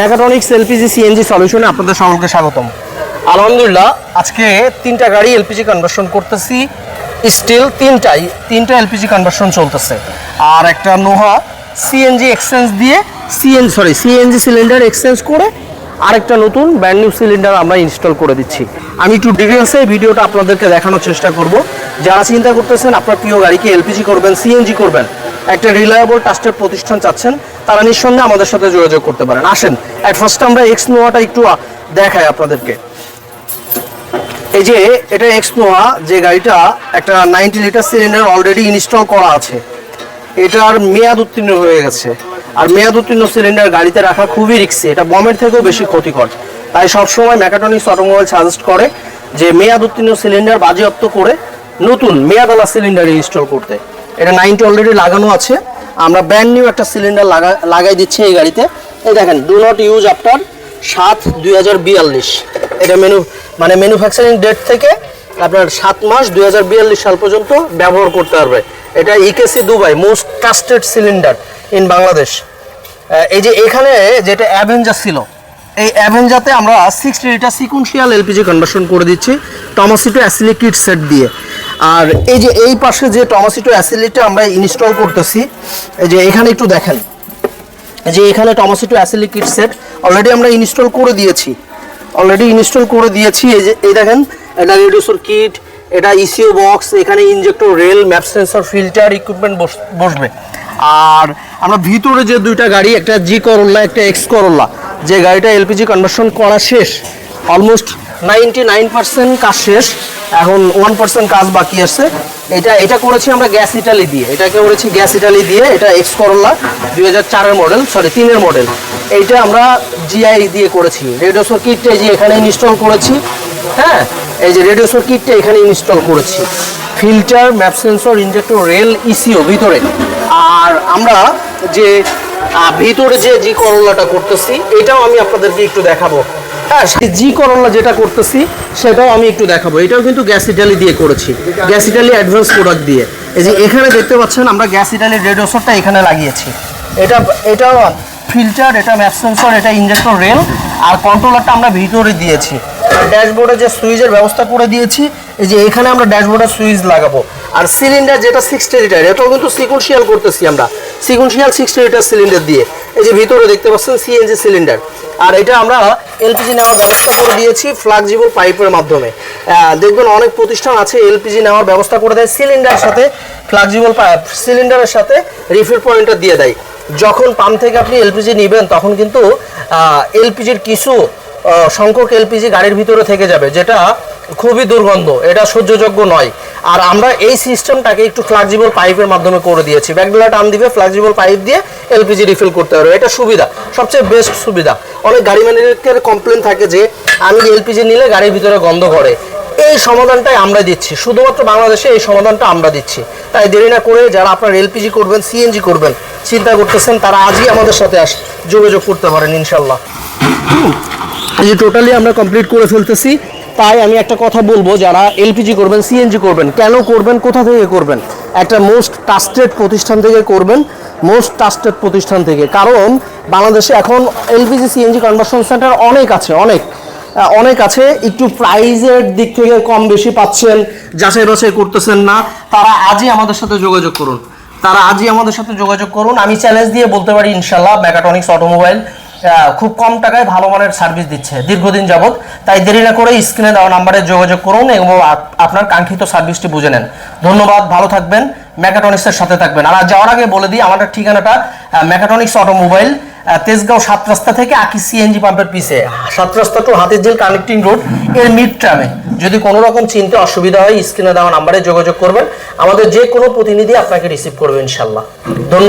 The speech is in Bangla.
মেকাট্রনিক্স এলপিজি সিএনজি সলিউশনে আপনাদের সকলকে স্বাগতম। আলহামদুলিল্লাহ, আজকে তিনটা গাড়ি এলপিজি কনভার্সন করতেছি। স্টিল তিনটাই, তিনটা এলপিজি কনভার্সন চলতেছে। আর একটা নোহা সিএনজি এক্সচেঞ্জ দিয়ে CN sorry CNG cylinder exchange করে আরেকটা নতুন ব্র্যান্ড নিউ সিলিন্ডার আমরা ইনস্টল করে দিচ্ছি। আমি একটু ডিটেলসে ভিডিওটা আপনাদেরকে দেখানোর চেষ্টা করব। যারা চিন্তা করতেছেন আপনার প্রিয় গাড়িকে এলপিজি করবেন সিএনজি করবেন একটা রিলায়েবল ট্রাস্টেড প্রতিষ্ঠান চাচ্ছেন, তারা নিঃসন্দেহে আমাদের সাথে যোগাযোগ করতে পারেন। আসেন অ্যাট ফার্স্ট আমরা এক্স নোয়াটা একটু দেখাই আপনাদেরকে। এই যে, এটা এক্স নোয়া যে গাড়িটা একটা ninety litre cylinder already install করা আছে। এটার মেয়াদ উত্তীর্ণ হয়ে গেছে। আর মেয়াদ উত্তীর্ণ সিলিন্ডার গাড়িতে রাখা খুবই রিক্সি এটা বমের থেকেও বেশি ক্ষতিকর। তাই সবসময় মেকাট্রনিক্স অটোমোবাইল সাজেস্ট করে যে, মেয়াদ উত্তীর্ণ সিলিন্ডার বাজেয়াপ্ত করে নতুন মেয়াদালা সিলিন্ডার ইনস্টল করতে। এটা নাইনটি অলরেডি লাগানো আছে। আমরা ব্র্যান্ড নিউ একটা সিলিন্ডার লাগা, লাগাই দিচ্ছি এই গাড়িতে। এই দেখেন ডু নট ইউজ আফটার সাত দুই এটা মেনু মানে ম্যানুফ্যাকচারিং ডেট থেকে আপনার সাত মাস দুই হাজার বিয়াল্লিশ সাল পর্যন্ত ব্যবহার করতে পারবে। এটা EKC Dubai most trusted cylinder in Bangladesh এই যে এখানে যেটা অ্যাভেঞ্জার ছিল, এই অ্যাভেঞ্জাতে আমরা sixty litre sequential LPG conversion করে দিচ্ছি। টমাসিটো অ্যাসিলিকিট সেট দিয়ে। আর এই যে এই পাশে যে টমাসিটো অ্যাসিলিটা আমরা ইনস্টল করতেছি, এই যে এখানে একটু দেখেন। যে এখানে টমাসিটো অ্যাসিলিক কিট সেট অলরেডি আমরা ইনস্টল করে দিয়েছি। অলরেডি ইনস্টল করে দিয়েছি, এই যে, এই দেখেন, এটা রেডিওসর কিট, এটা ইসিও বক্স এখানে injector rail map sensor filter equipment বসবে। আর আমরা ভিতরে যে দুইটা গাড়ি, একটা জি করল্লা একটা এক্স করল্লা যে গাড়িটা এলপিজি কনভার্সন করা শেষ অলমোস্ট নাইনটি নাইন পার্সেন্ট কাজ শেষ। এখন ওয়ান পার্সেন্ট কাজ বাকি আসছে এটা এটা করেছি আমরা গ্যাস ইটালি দিয়ে। এটাকে করেছি গ্যাস ইটালি দিয়ে, এটা এক্স করল্লা দুই হাজার চারের মডেল সরি তিনের মডেল এইটা আমরা জিআই দিয়ে করেছি। রেডিও সার্কিটটা এই যে এখানে ইনস্টল করেছি হ্যাঁ? এই যে রেডিও সার্কিটটা এখানে ইনস্টল করেছি। Filter map sensor injector rail ECU ভিতরে। আর আমরা যে ভিতরে যে জি করল্লাটা করতেছি, এটাও আমি আপনাদেরকে একটু দেখাবো। হ্যাঁ জি করল্লা যেটা করতেছি, সেটাও আমি একটু দেখাবো। এটাও কিন্তু গ্যাস ইটালি দিয়ে করেছি। গ্যাস ইটালি অ্যাডভান্স প্রোডাক্ট দিয়ে। এই যে এখানে দেখতে পাচ্ছেন, আমরা গ্যাস ইটালির রেডিওসরটা এখানে লাগিয়েছি। এটা এটা ফিল্টার এটা ম্যাপ সেন্সর এটা ইঞ্জেক্টর রেল আর কন্ট্রোলারটা আমরা ভিতরে দিয়েছি। ড্যাশবোর্ডে যে সুইচের ব্যবস্থা করে দিয়েছি, এই যে এখানে আমরা ড্যাশবোর্ডে সুইচ লাগাবো। আর সিলিন্ডার যেটা সিক্সটি লিটার এটাও কিন্তু সিকুন্সিয়াল করতেছি আমরা। সিকুন্সিয়াল সিক্সটি লিটার সিলিন্ডার দিয়ে। এই যে ভিতরে দেখতে পাচ্ছেন সিএনজি সিলিন্ডার আর এটা আমরা এলপিজি নেওয়ার ব্যবস্থা করে দিয়েছি ফ্লাক্সিবল পাইপের মাধ্যমে। দেখবেন অনেক প্রতিষ্ঠান আছে এলপিজি নেওয়ার ব্যবস্থা করে দেয় সিলিন্ডারের সাথে ফ্লাক্সিবল পাইপ সিলিন্ডারের সাথে রিফিল পয়েন্টটা দিয়ে দেয়। যখন পাম্প থেকে আপনি এলপিজি নেবেন, তখন কিন্তু এলপিজির কিছু সংখ্যক এলপিজি গাড়ির ভিতরে থেকে যাবে, যেটা খুবই দুর্গন্ধ। এটা সহ্যযোগ্য নয়। আর আমরা এই সিস্টেমটাকে একটু ফ্লাক্সিবল পাইপের মাধ্যমে করে দিয়েছি। ব্যাকডোলা টান দিবে ফ্লাক্সিবল পাইপ দিয়ে এলপিজি রিফিল করতে পারবে। এটা সুবিধা, সবচেয়ে বেস্ট সুবিধা। অনেক গাড়ি ম্যানেজারের কমপ্লেন থাকে যে, আমি এলপিজি নিলে গাড়ির ভিতরে গন্ধ করে। এই সমাধানটাই আমরা দিচ্ছি। শুধুমাত্র বাংলাদেশে এই সমাধানটা আমরা দিচ্ছি। তাই দেরি না করে যারা আপনার এলপিজি করবেন সিএনজি করবেন, চিন্তা করতেছেন, তারা আজই আমাদের সাথে আস, যোগাযোগ করতে পারেন ইনশাল্লাহ এই টোটালি আমরা কমপ্লিট করে ফেলতেছি। তাই আমি একটা কথা বলব, যারা এলপিজি করবেন সিএনজি করবেন, কেন করবেন, কোথা থেকে করবেন? একটা মোস্ট ট্রাস্টেড প্রতিষ্ঠান থেকে করবেন মোস্ট ট্রাস্টেড প্রতিষ্ঠান থেকে। কারণ বাংলাদেশে এখন এলপিজি সিএনজি কনভার্সন সেন্টার অনেক আছে, অনেক। অনেক আছে, একটু প্রাইজের দিক থেকে কম বেশি পাচ্ছেন, যাচাই বাছাই করতেছেন না। তারা আজই আমাদের সাথে যোগাযোগ করুন। তারা আজই আমাদের সাথে যোগাযোগ করুন। আমি চ্যালেঞ্জ দিয়ে বলতে পারি ইনশাল্লাহ মেকাট্রনিক্স অটোমোবাইল খুব কম টাকায় ভালো মানের সার্ভিস দিচ্ছে, দীর্ঘদিন যাবৎ। তাই দেরি না করে স্ক্রিনে দেওয়া নাম্বারে যোগাযোগ করুন এবং আপনার কাঙ্ক্ষিত সার্ভিসটি বুঝে নেন। ধন্যবাদ, ভালো থাকবেন মেকাট্রনিক্সের সাথে থাকবেন। আর যাওয়ার আগে বলে দিই, আমাদের ঠিকানাটা মেকাট্রনিক্স অটোমোবাইল তেজগাঁও সাত রাস্তা থেকে আকি সিএনজি পাম্পের পিছে। সাত রাস্তা টু হাতিঝিল কানেক্টিং রোডের মিড ট্রামে যদি কোনো রকম চিনতে, অসুবিধা হয় স্ক্রিনে দেওয়া নাম্বারে যোগাযোগ করবেন। আমাদের যে কোনো প্রতিনিধি আপনাকে রিসিভ করবে, ইনশাল্লাহ। ধন্যবাদ।